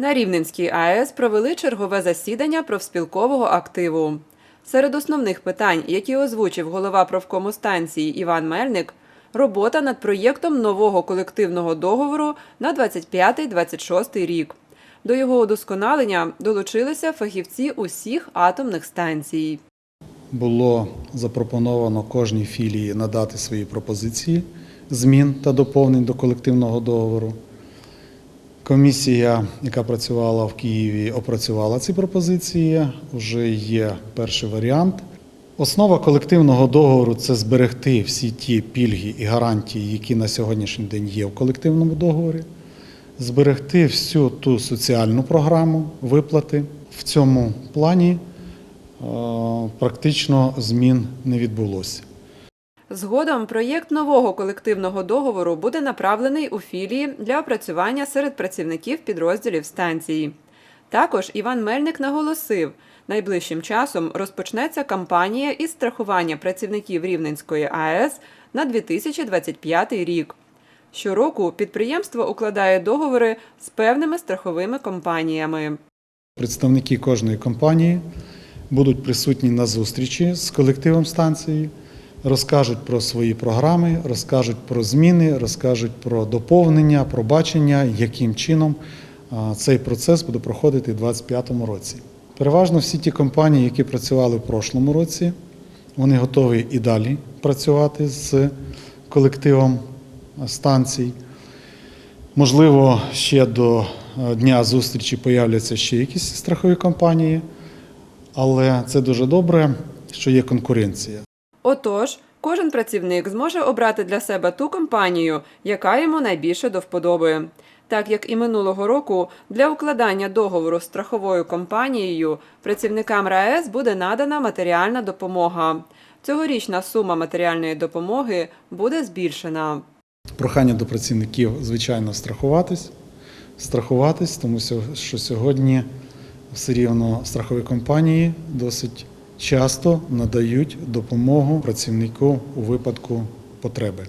На Рівненській АЕС провели чергове засідання профспілкового активу. Серед основних питань, які озвучив голова профкому станції Іван Мельник, робота над проєктом нового колективного договору на 25-26 рік. До його удосконалення долучилися фахівці усіх атомних станцій. Було запропоновано кожній філії надати свої пропозиції змін та доповнень до колективного договору. Комісія, яка працювала в Києві, опрацювала ці пропозиції. Вже є перший варіант. Основа колективного договору це зберегти всі ті пільги і гарантії, які на сьогоднішній день є в колективному договорі, зберегти всю ту соціальну програму виплати. В цьому плані е, практично змін не відбулося. Згодом проєкт нового колективного договору буде направлений у філії для опрацювання серед працівників підрозділів станції. Також Іван Мельник наголосив, найближчим часом розпочнеться кампанія із страхування працівників Рівненської АЕС на 2025 рік. Щороку підприємство укладає договори з певними страховими компаніями. Представники кожної компанії будуть присутні на зустрічі з колективом станції, розкажуть про свої програми, розкажуть про зміни, розкажуть про доповнення, про бачення, яким чином цей процес буде проходити у 2025 році. Переважно всі ті компанії, які працювали в прошлому році, вони готові і далі працювати з колективом станцій. Можливо, ще до дня зустрічі появляться ще якісь страхові компанії, але це дуже добре, що є конкуренція. Отож, кожен працівник зможе обрати для себе ту компанію, яка йому найбільше до вподоби. Так як і минулого року, для укладання договору з страховою компанією працівникам РаЕС буде надана матеріальна допомога. Цьогорічна сума матеріальної допомоги буде збільшена. Прохання до працівників, звичайно, страхуватись, страхуватись, тому що сьогодні все рівно страхові компанії досить часто надають допомогу працівнику у випадку потреби.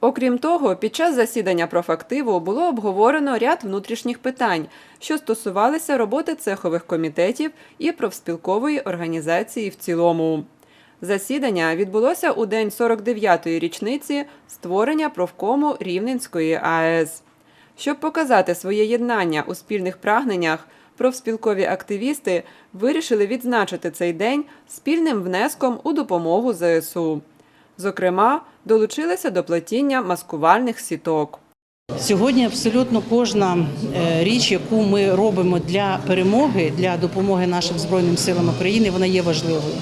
Окрім того, під час засідання профактиву було обговорено ряд внутрішніх питань, що стосувалися роботи цехових комітетів і профспілкової організації в цілому. Засідання відбулося у день 49-ї річниці створення профкому Рівненської АЕС. Щоб показати своє єднання у спільних прагненнях, профспілкові активісти вирішили відзначити цей день спільним внеском у допомогу ЗСУ. Зокрема, долучилися до плетіння маскувальних сіток. Сьогодні абсолютно кожна е, річ, яку ми робимо для перемоги, для допомоги нашим збройним силам України, вона є важливою.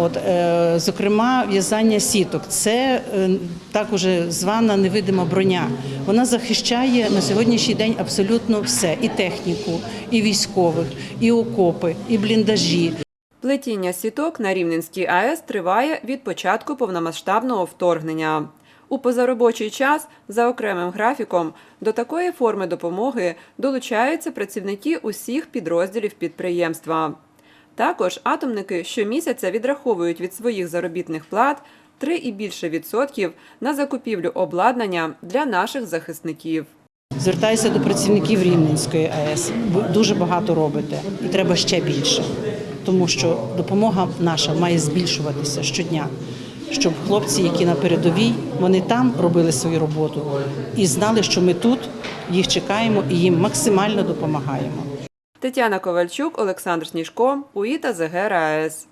От, е, зокрема, в'язання сіток це е, так уже звана невидима броня. Вона захищає на сьогоднішній день абсолютно все: і техніку, і військових, і окопи, і бліндажі. Плетіння сіток на Рівненській АЕС триває від початку повномасштабного вторгнення. У позаробочий час за окремим графіком до такої форми допомоги долучаються працівники усіх підрозділів підприємства. Також атомники щомісяця відраховують від своїх заробітних плат 3 і більше відсотків на закупівлю обладнання для наших захисників. Звертаюся до працівників Рівненської АЕС. Дуже багато робите, і треба ще більше, тому що допомога наша має збільшуватися щодня. Щоб хлопці, які на передовій, вони там робили свою роботу і знали, що ми тут їх чекаємо і їм максимально допомагаємо. Тетяна Ковальчук, Олександр Сніжко, УІТА ЗГ РаЕС.